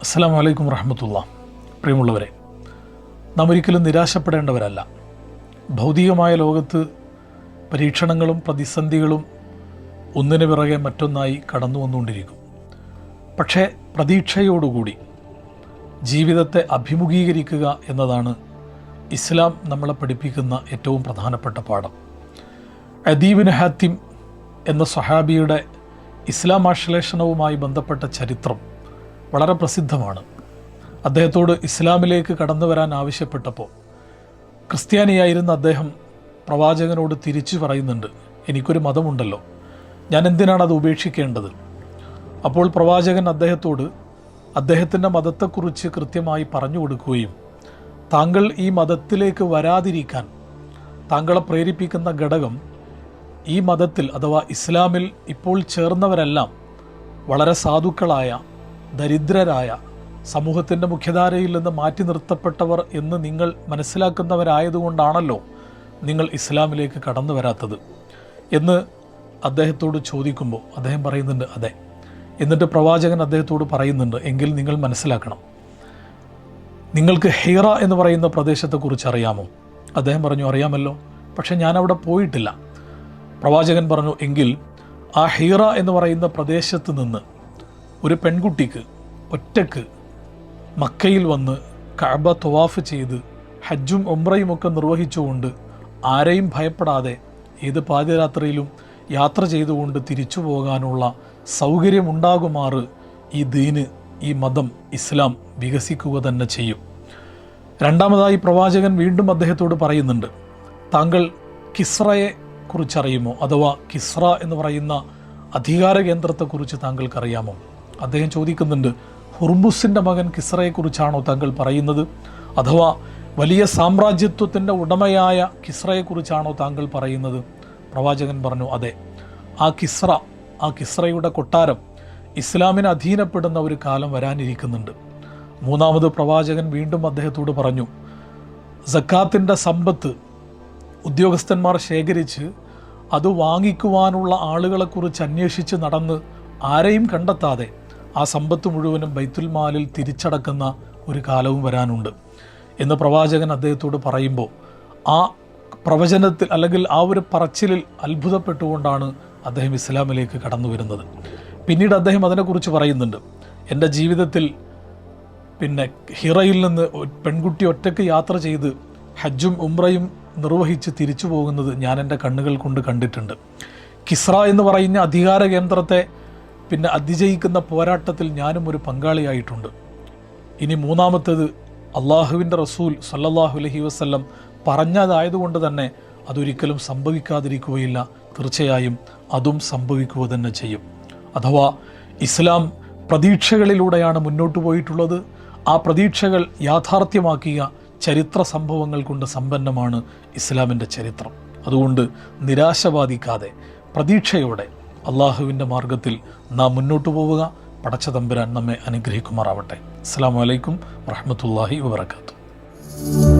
അസ്സാം വലൈക്കും വറഹമത്തുള്ള. പ്രിയമുള്ളവരെ നാം ഒരിക്കലും നിരാശപ്പെടേണ്ടവരല്ല. ഭൗതികമായ ലോകത്ത് പരീക്ഷണങ്ങളും പ്രതിസന്ധികളും ഒന്നിനു പിറകെ മറ്റൊന്നായി കടന്നു വന്നുകൊണ്ടിരിക്കും. പക്ഷേ പ്രതീക്ഷയോടുകൂടി ജീവിതത്തെ അഭിമുഖീകരിക്കുക എന്നതാണ് ഇസ്ലാം നമ്മളെ പഠിപ്പിക്കുന്ന ഏറ്റവും പ്രധാനപ്പെട്ട പാഠം. അദീബിൻ ഹാത്തിം എന്ന സഹാബിയുടെ ഇസ്ലാം ആശ്ലേഷണവുമായി ബന്ധപ്പെട്ട ചരിത്രം വളരെ പ്രസിദ്ധമാണ്. അദ്ദേഹത്തോട് ഇസ്ലാമിലേക്ക് കടന്നു വരാൻ ആവശ്യപ്പെട്ടപ്പോൾ ക്രിസ്ത്യാനിയായിരുന്ന അദ്ദേഹം പ്രവാചകനോട് തിരിച്ചു പറയുന്നുണ്ട് എനിക്കൊരു മതമുണ്ടല്ലോ ഞാൻ എന്തിനാണ് അത് ഉപേക്ഷിക്കേണ്ടത്? അപ്പോൾ പ്രവാചകൻ അദ്ദേഹത്തോട് അദ്ദേഹത്തിന്റെ മതത്തെക്കുറിച്ച് കൃത്യമായി പറഞ്ഞു കൊടുക്കുകയും താങ്കൾ ഈ മതത്തിലേക്ക് വരാതിരിക്കാൻ താങ്കളെ പ്രേരിപ്പിക്കുന്ന ഘടകം ഈ മതത്തിൽ അഥവാ ഇസ്ലാമിൽ ഇപ്പോൾ ചേർന്നവരെല്ലാം വളരെ സാധുക്കളായ ദരിദ്രരായ സമൂഹത്തിന്റെ മുഖ്യധാരയിൽ നിന്ന് മാറ്റി നിർത്തപ്പെട്ടവർ എന്ന് നിങ്ങൾ മനസ്സിലാക്കുന്നവരായതുകൊണ്ടാണല്ലോ നിങ്ങൾ ഇസ്ലാമിലേക്ക് കടന്നു വരാത്തത് എന്ന് അദ്ദേഹത്തോട് ചോദിക്കുമ്പോൾ അദ്ദേഹം പറയുന്നുണ്ട് അതെ. എന്നിട്ട് പ്രവാചകൻ അദ്ദേഹത്തോട് പറയുന്നുണ്ട് എങ്കിൽ നിങ്ങൾ മനസ്സിലാക്കണം. നിങ്ങൾക്ക് ഹീറ എന്ന് പറയുന്ന പ്രദേശത്തെക്കുറിച്ച് അറിയാമോ? അദ്ദേഹം പറഞ്ഞു അറിയാമല്ലോ. പക്ഷേ അവിടെ പോയിട്ടില്ല. പ്രവാചകൻ പറഞ്ഞു എങ്കിൽ ആ ഹീറ എന്ന് പറയുന്ന പ്രദേശത്ത് നിന്ന് ഒരു പെൺകുട്ടിക്ക് ഒറ്റയ്ക്ക് മക്കയിൽ വന്ന് കഅബ തൊവാഫ് ചെയ്ത് ഹജ്ജും ഒമ്രയും ഒക്കെ നിർവഹിച്ചുകൊണ്ട് ആരെയും ഭയപ്പെടാതെ ഏത് പാതിരാത്രിയിലും യാത്ര ചെയ്തുകൊണ്ട് തിരിച്ചു പോകാനുള്ള സൗകര്യമുണ്ടാകുമാറ് ഈ ദീന് ഈ മതം ഇസ്ലാം വികസിക്കുക തന്നെ ചെയ്യും. രണ്ടാമതായി പ്രവാചകൻ വീണ്ടും അദ്ദേഹത്തോട് പറയുന്നുണ്ട് താങ്കൾ കിസ്രയെ കുറിച്ചറിയുമോ? അഥവാ കിസ്ര എന്ന് പറയുന്ന അധികാര കേന്ദ്രത്തെക്കുറിച്ച് താങ്കൾക്കറിയാമോ? അദ്ദേഹം ചോദിക്കുന്നുണ്ട് ഹുർബുസിന്റെ മകൻ കിസ്രയെക്കുറിച്ചാണോ താങ്കൾ പറയുന്നത്? അഥവാ വലിയ സാമ്രാജ്യത്വത്തിന്റെ ഉടമയായ കിസ്രയെക്കുറിച്ചാണോ താങ്കൾ പറയുന്നത്? പ്രവാചകൻ പറഞ്ഞു അതെ ആ കിസ്ര ആ കിസ്രയുടെ കൊട്ടാരം ഇസ്ലാമിന് അധീനപ്പെടുന്ന ഒരു കാലം വരാനിരിക്കുന്നുണ്ട്. മൂന്നാമത് പ്രവാചകൻ വീണ്ടും അദ്ദേഹത്തോട് പറഞ്ഞു സക്കാത്തിന്റെ സമ്പത്ത് ഉദ്യോഗസ്ഥന്മാർ ശേഖരിച്ച് അത് വാങ്ങിക്കുവാനുള്ള ആളുകളെക്കുറിച്ച് അന്വേഷിച്ച് നടന്ന് ആരെയും കണ്ടെത്താതെ ആ സമ്പത്ത് മുഴുവനും ബൈത്തുൽ മാലിൽ തിരിച്ചടക്കുന്ന ഒരു കാലവും വരാനുണ്ട്. എന്ന് പ്രവാചകൻ അദ്ദേഹത്തോട് പറയുമ്പോൾ ആ പ്രവചനത്തിൽ അല്ലെങ്കിൽ ആ ഒരു പറച്ചിലിൽ അത്ഭുതപ്പെട്ടുകൊണ്ടാണ് അദ്ദേഹം ഇസ്ലാമിലേക്ക് കടന്നു വരുന്നത്. പിന്നീട് അദ്ദേഹം അതിനെക്കുറിച്ച് പറയുന്നുണ്ട് എന്റെ ജീവിതത്തിൽ പിന്നെ ഹിറയിൽ നിന്ന് പെൺകുട്ടി ഒറ്റയ്ക്ക് യാത്ര ചെയ്ത് ഹജ്ജും ഉംറയും നിർവഹിച്ച് തിരിച്ചു പോകുന്നത് ഞാൻ എന്റെ കണ്ണുകൾ കൊണ്ട് കണ്ടിട്ടുണ്ട്. കിസ്ര എന്ന് പറയുന്ന അധികാര കേന്ദ്രത്തെ പിന്നെ അതിജയിക്കുന്ന പോരാട്ടത്തിൽ ഞാനും ഒരു പങ്കാളിയായിട്ടുണ്ട്. ഇനി മൂന്നാമത്തേത് അള്ളാഹുവിന്റെ റസൂൽ സല്ലല്ലാഹു അലഹി വസ്ല്ലം പറഞ്ഞതായതുകൊണ്ട് തന്നെ അതൊരിക്കലും സംഭവിക്കാതിരിക്കുകയില്ല. തീർച്ചയായും അതും സംഭവിക്കുക തന്നെ ചെയ്യും. അഥവാ ഇസ്ലാം പ്രതീക്ഷകളിലൂടെയാണ് മുന്നോട്ട് പോയിട്ടുള്ളത്. ആ പ്രതീക്ഷകൾ യാഥാർത്ഥ്യമാക്കിയ ചരിത്ര സംഭവങ്ങൾ കൊണ്ട് സമ്പന്നമാണ് ഇസ്ലാമിന്റെ ചരിത്രം. അതുകൊണ്ട് നിരാശ ബാധിക്കാതെ പ്രതീക്ഷയോടെ അള്ളാഹുവിന്റെ മാർഗത്തിൽ നാം മുന്നോട്ട് പോവുക. പടച്ച തമ്പുരാൻ നമ്മെ അനുഗ്രഹിക്കുമാറാവട്ടെ. അസ്സാം വലൈക്കും വറഹമത്തല്ലാഹി വാത്തു